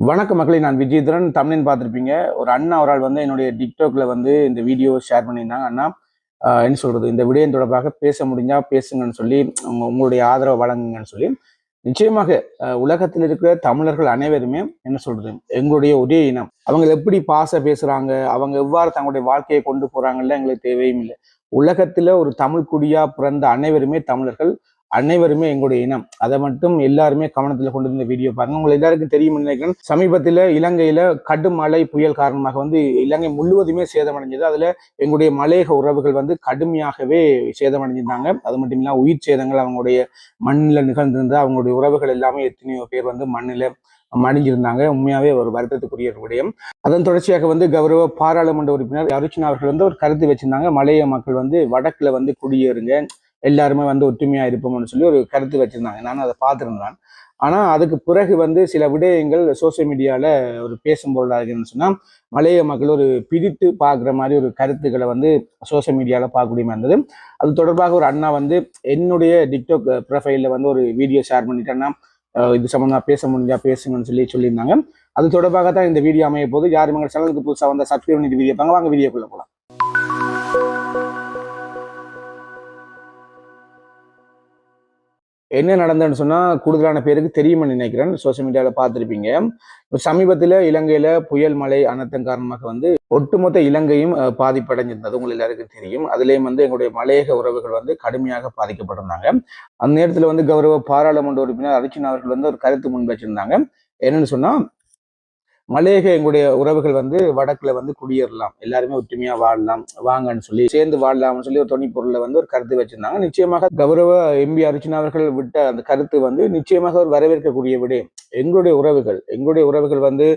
வணக்கம் மக்களை நான் விஜயதரன் தமிழன் பார்த்துருப்பீங்க. ஒரு அண்ணா ஒரு ஆள் வந்து என்னுடைய டிக்டாக்ல வந்து இந்த வீடியோ ஷேர் பண்ணியிருந்தாங்க. அண்ணா என்ன சொல்றது? இந்த விடயம் தொடர்பாக பேச முடிஞ்சா பேசுங்கன்னு சொல்லி உங்க- உங்களுடைய ஆதரவை வழங்குங்கன்னு சொல்லி நிச்சயமாக உலகத்தில் இருக்கிற தமிழர்கள் அனைவருமே என்ன சொல்றது? எங்களுடைய ஒரே இனம். அவங்க எப்படி பாச பேசுறாங்க? அவங்க எவ்வாறு தங்களுடைய வாழ்க்கையை கொண்டு போறாங்கல்ல எங்களுக்கு தேவையும் இல்லை. உலகத்துல ஒரு தமிழ் குடியா பிறந்த அனைவருமே தமிழர்கள். அனைவருமே எங்களுடைய இனம். அதை மட்டும் எல்லாருமே கவனத்துல கொண்டு இருந்த வீடியோ பாருங்க. உங்களுக்கு எல்லாருக்கும் தெரியும் நினைக்கிறேன். சமீபத்தில் இலங்கையில கடும் மழை புயல் காரணமாக வந்து இலங்கை முழுவதுமே சேதமடைஞ்சது. அதுல எங்களுடைய மலையக உறவுகள் வந்து கடுமையாகவே சேதமடைஞ்சிருந்தாங்க. அது மட்டும் இல்லாமல் உயிர் சேதங்கள் அவங்களுடைய மண்ணில் நிகழ்ந்திருந்த அவங்களுடைய உறவுகள் எல்லாமே எத்தனையோ பேர் வந்து மண்ணில மடிஞ்சிருந்தாங்க. உண்மையாவே ஒரு வருத்தத்துக்குரிய விடயம். அதன் தொடர்ச்சியாக வந்து கௌரவ பாராளுமன்ற உறுப்பினர் அருச்சினா அவர்கள் வந்து ஒரு கருத்து வச்சிருந்தாங்க. மலைய மக்கள் வந்து வடக்குல வந்து குடியேறுங்க. எல்லாருமே வந்து ஒற்றுமையா இருப்போம்னு சொல்லி ஒரு கருத்து வச்சிருந்தாங்க. நானும் அதை பார்த்துருந்தேன். ஆனா அதுக்கு பிறகு வந்து சில விடயங்கள் சோசியல் மீடியால ஒரு பேசும் பொருளாக இருக்குன்னு சொன்னா மலைய மக்கள் ஒரு பிரித்து பார்க்குற மாதிரி ஒரு கருத்துக்களை வந்து சோசியல் மீடியால பார்க்கக்கூடிய மாதிரி இருந்தது. அது தொடர்பாக ஒரு அண்ணா வந்து என்னுடைய டிக்டாக் ப்ரொஃபைலில் வந்து ஒரு வீடியோ ஷேர் பண்ணிட்டேன்னா இது சம்மந்தமா பேச முடிஞ்சா பேசுங்கன்னு சொல்லி சொல்லியிருந்தாங்க. அது தொடர்பாக தான் இந்த வீடியோ அமைய போது யாரும் சேனலுக்கு புதுசாக வந்த சப்ஸ்கிரைப் பண்ணிட்டு வீடியோ பாங்க வாங்க வீடியோக்குள்ள போகலாம் என்ன நடந்ததுன்னு சொன்னால் கூடுதலான பேருக்கு தெரியும்னு நினைக்கிறேன். சோசியல் மீடியாவில் பார்த்துருப்பீங்க. சமீபத்தில் இலங்கையில் புயல் மழை அனர்த்தம் காரணமாக வந்து ஒட்டுமொத்த இலங்கையும் பாதிப்படைஞ்சிருந்தது. உங்கள் எல்லாருக்கும் தெரியும். அதுலேயும் வந்து எங்களுடைய மலையக உறவுகள் வந்து கடுமையாக பாதிக்கப்பட்டிருந்தாங்க. அந்த நேரத்தில் வந்து கௌரவ பாராளுமன்ற உறுப்பினர் அர்ச்சனா அவர்கள் வந்து ஒரு கருத்து முன் வச்சிருந்தாங்க. என்னன்னு மலேக எங்களுடைய உறவுகள் வந்து வடக்குல வந்து குடியேறலாம். எல்லாருமே ஒற்றுமையா வாழலாம் வாங்கன்னு சொல்லி சேர்ந்து வாழலாம்னு சொல்லி ஒரு துணிப்பொருளை வந்து ஒரு கருத்து வச்சிருந்தாங்க. நிச்சயமாக கௌரவ எம்பி அர்ச்சனா அவர்கள் விட்ட அந்த கருத்து வந்து நிச்சயமாக ஒரு வரவேற்கக்கூடிய விடயம். எங்களுடைய உறவுகள் எங்களுடைய உறவுகள் வந்து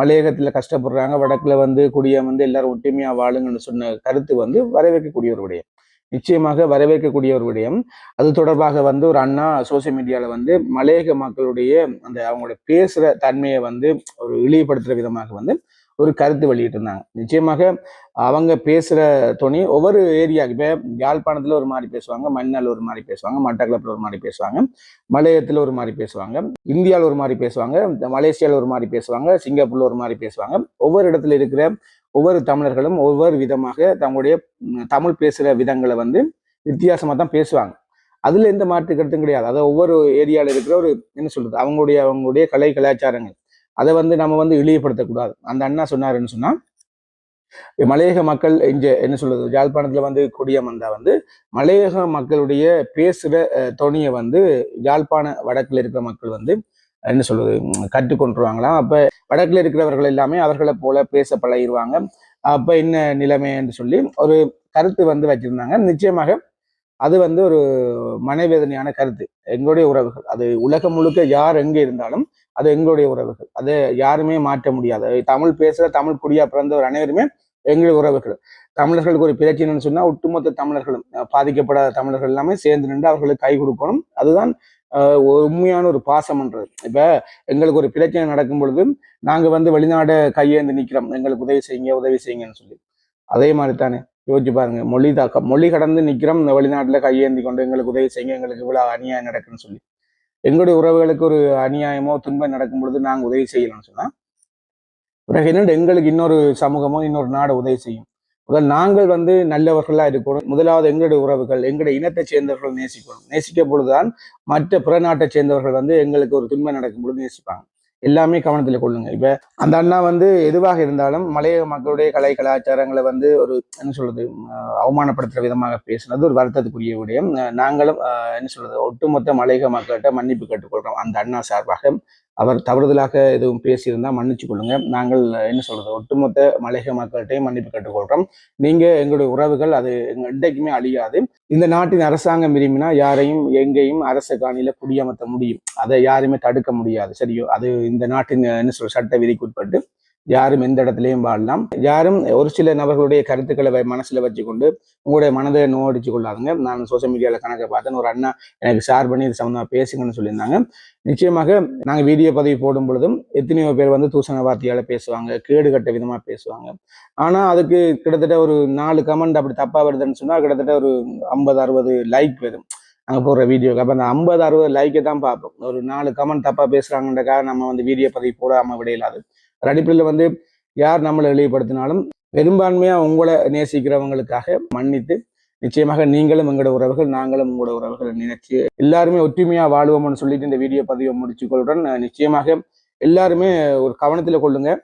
மலையகத்துல கஷ்டப்படுறாங்க வடக்குல வந்து குடிய வந்து எல்லாரும் ஒற்றுமையா வாழுங்கன்னு சொன்ன கருத்து வந்து வரவேற்கக்கூடிய ஒரு விடயம். நிச்சயமாக வரவேற்கக்கூடிய ஒரு விடயம். அது தொடர்பாக வந்து ஒரு அண்ணா சோசியல் மீடியால வந்து மலையக மக்களுடைய அந்த அவங்களோட பேசுற தன்மையை வந்து ஒரு இழிவுபடுத்துற விதமாக வந்து ஒரு கருத்து வெளியிட்டிருந்தாங்க. நிச்சயமாக அவங்க பேசுகிற துணி ஒவ்வொரு ஏரியாவுக்கு இப்போ யாழ்ப்பாணத்தில் ஒரு மாதிரி பேசுவாங்க மண்ணால் ஒரு மாதிரி பேசுவாங்க மட்டக்களப்பில் ஒரு மாதிரி பேசுவாங்க மலையத்தில் ஒரு மாதிரி பேசுவாங்க இந்தியாவில் ஒரு மாதிரி பேசுவாங்க இந்த மலேசியாவில் ஒரு மாதிரி பேசுவாங்க சிங்கப்பூரில் ஒரு மாதிரி பேசுவாங்க. ஒவ்வொரு இடத்துல இருக்கிற ஒவ்வொரு தமிழர்களும் ஒவ்வொரு விதமாக தங்களுடைய தமிழ் பேசுற விதங்களை வந்து வித்தியாசமா தான் பேசுவாங்க. அதுல எந்த மாற்று கருத்தும் கிடையாது. அதாவது ஒவ்வொரு ஏரியாவில் இருக்கிற ஒரு என்ன சொல்றது அவங்களுடைய அவங்களுடைய கலை கலாச்சாரங்கள். அதை வந்து நம்ம வந்து இழிவுபடுத்தக்கூடாது. அந்த அண்ணா சொன்னாருன்னு சொன்னா மலையக மக்கள் இங்க என்ன சொல்றது யாழ்ப்பாணத்துல வந்து குடியமர்ந்தா வந்து மலையக மக்களுடைய பேசுற தொனியை வந்து யாழ்ப்பாண வடக்குல இருக்கிற மக்கள் வந்து என்ன சொல்வது கற்றுக்கொண்டுருவாங்களாம் அப்போ வடக்கில் இருக்கிறவர்கள் எல்லாமே அவர்களை போல பேச பழகிடுவாங்க அப்போ என்ன நிலைமை என்று சொல்லி ஒரு கருத்து வந்து வச்சுருந்தாங்க. நிச்சயமாக அது வந்து ஒரு மனவேதனையான கருத்து. எங்களுடைய உறவுகள் அது உலகம் முழுக்க யார் எங்கே இருந்தாலும் அது எங்களுடைய உறவுகள். அதை யாருமே மாற்ற முடியாது. தமிழ் பேசுகிற தமிழ் குடியா பிறந்தவர் அனைவருமே எங்களுடைய உறவுகள். தமிழர்களுக்கு ஒரு பிரச்சனைன்னு சொன்னால் ஒட்டுமொத்த தமிழர்களும் பாதிக்கப்படாத தமிழர்கள் எல்லாமே சேர்ந்து நின்று அவர்களுக்கு கை கொடுக்கணும். அதுதான் உண்மையான ஒரு பாசம்ன்றது இப்ப எங்களுக்கு ஒரு பிரச்சனை நடக்கும் பொழுது நாங்க வந்து வெளிநாடு கையேந்து நிக்கிறோம். எங்களுக்கு உதவி செய்யுங்க உதவி செய்யுங்கன்னு சொல்லி. அதே மாதிரி தானே யோசிச்சு பாருங்க. மொழி தாக்கம். மொழி கடந்து நிக்கிறோம். இந்த வெளிநாட்டுல கையேந்தி கொண்டு எங்களுக்கு உதவி செய்யுங்க. எங்களுக்கு இவ்வளவு அநியாயம் நடக்குன்னு சொல்லி. எங்களுடைய உறவுகளுக்கு ஒரு அநியாயமோ துன்பம் நடக்கும் பொழுது நாங்க உதவி செய்யலாம்னு சொன்னா பிறகு என்னண்டு எங்களுக்கு இன்னொரு சமூகமோ இன்னொரு நாடு உதவி செய்யும். முதல் நாங்கள் வந்து நல்லவர்களா இருக்கணும். முதலாவது எங்களுடைய உறவுகள் எங்களுடைய இனத்தை சேர்ந்தவர்கள் நேசிக்கணும். நேசிக்க பொழுதுதான் மற்ற பிற நாட்டை சேர்ந்தவர்கள் வந்து எங்களுக்கு ஒரு துன்பம் நடக்கும் பொழுது நேசிப்பாங்க. எல்லாமே கவனத்தில் கொள்ளுங்க. இப்ப அந்த அண்ணா வந்து எதுவாக இருந்தாலும் மலையக மக்களுடைய கலை கலாச்சாரங்களை வந்து ஒரு என்ன சொல்றது அவமானப்படுத்துகிற அவமானப்படுத்துற விதமாக பேசுனது ஒரு வருத்தத்துக்குரிய விடயம். நாங்களும் என்ன சொல்றது ஒட்டுமொத்த மலையக மக்கள்கிட்ட மன்னிப்பு கேட்டுக்கொள்றோம். அந்த அண்ணா சார்பாக அவர் தவறுதலாக எதுவும் பேசியிருந்தால் மன்னிச்சு கொள்ளுங்க. நாங்கள் என்ன சொல்றது ஒட்டுமொத்த மலையக மக்கள்கிட்டையும் மன்னிப்பு கேட்டுக்கொள்றோம். நீங்க எங்களுடைய உறவுகள் அது எங்க என்றைக்குமே அழியாது. இந்த நாட்டின் அரசாங்கம் விரும்பினா யாரையும் எங்கேயும் அரச காணியில குடியமர்த்த முடியும். அதை யாருமே தடுக்க முடியாது. சரியோ? அது இந்த நாட்டின் என்ன சொல்ற சட்ட விதிக்கு உட்பட்டு யாரும் எந்த இடத்துலையும் வாழலாம். யாரும் ஒரு சில நபர்களுடைய கருத்துக்களை வ- மனசுல வச்சுக்கொண்டு உங்களுடைய மனதை நோடிச்சு கொள்ளாதுங்க. நான் சோசியல் மீடியால கணக்கை பார்த்தேன். ஒரு அண்ணா எனக்கு ஷேர் பண்ணி இது சம்மந்தமா பேசுங்கன்னு சொல்லியிருந்தாங்க. நிச்சயமாக நாங்கள் வீடியோ பதிவு போடும் பொழுதும் எத்தனையோ பேர் வந்து தூசண வார்த்தையால பேசுவாங்க கேடு கட்ட விதமா பேசுவாங்க. ஆனா அதுக்கு கிட்டத்தட்ட ஒரு நாலு கமெண்ட் அப்படி தப்பா வருதுன்னு சொன்னா கிட்டத்தட்ட ஒரு ஐம்பது அறுபது லைக் வரும். நாங்கள் போடுற வீடியோக்கு அப்போ அந்த ஐம்பது அறுபது லைக்கை தான் பார்ப்போம். ஒரு நாலு கமெண்ட் தப்பாக பேசுகிறாங்கன்றக்காக நம்ம வந்து வீடியோ பதிவு போடாமல் விடையிலாது. அடிப்படையில் வந்து யார் நம்மளை இழிவுபடுத்தினாலும் பெரும்பான்மையாக உங்களை நேசிக்கிறவங்களுக்காக மன்னித்து நிச்சயமாக நீங்களும் எங்களோட உறவுகள் நாங்களும் உங்களோட உறவுகளை நினைச்சு எல்லாருமே ஒற்றுமையாக வாழ்வோம்னு சொல்லிட்டு இந்த வீடியோ பதிவை முடிச்சுக்கொள்ளுடன் நிச்சயமாக எல்லாருமே ஒரு கவனத்தில் கொள்ளுங்கள்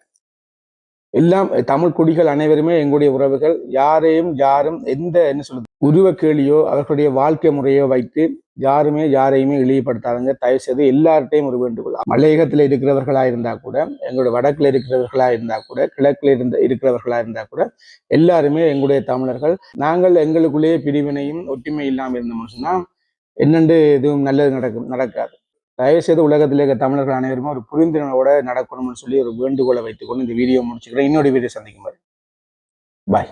எல்லாம் தமிழ் குடிகள் அனைவருமே எங்களுடைய உறவுகள். யாரையும் யாரும் எந்த என்ன சொல்றது உருவ கேளியோ அவர்களுடைய வாழ்க்கை முறையோ வைத்து யாருமே யாரையுமே இழிவுபடுத்தாதுங்க. தயவு செய்து எல்லார்ட்டையும் ஒரு வேண்டுகோள். மலையகத்தில் இருக்கிறவர்களா இருந்தா கூட எங்களுடைய வடக்குல இருக்கிறவர்களா இருந்தா கூட கிழக்குல இருந்த இருக்கிறவர்களா இருந்தா கூட எல்லாருமே எங்களுடைய தமிழர்கள். நாங்கள் எங்களுக்குள்ளேயே பிரிவினையும் ஒற்றுமை இல்லாமல் இருந்தோம்னு சொன்னா என்னென்று எதுவும் நல்லது நடக்கும் நடக்காது. தயவு செய்து உலகத்தில் இருக்க தமிழர்கள் அனைவருமே ஒரு புரிந்துணர்வோட நடக்கணும்னு சொல்லி ஒரு வேண்டுகோளை வைத்துக்கொண்டு இந்த வீடியோ முடிச்சுக்கிறேன். இன்னொரு வீடியோ சந்திக்கும் பாய்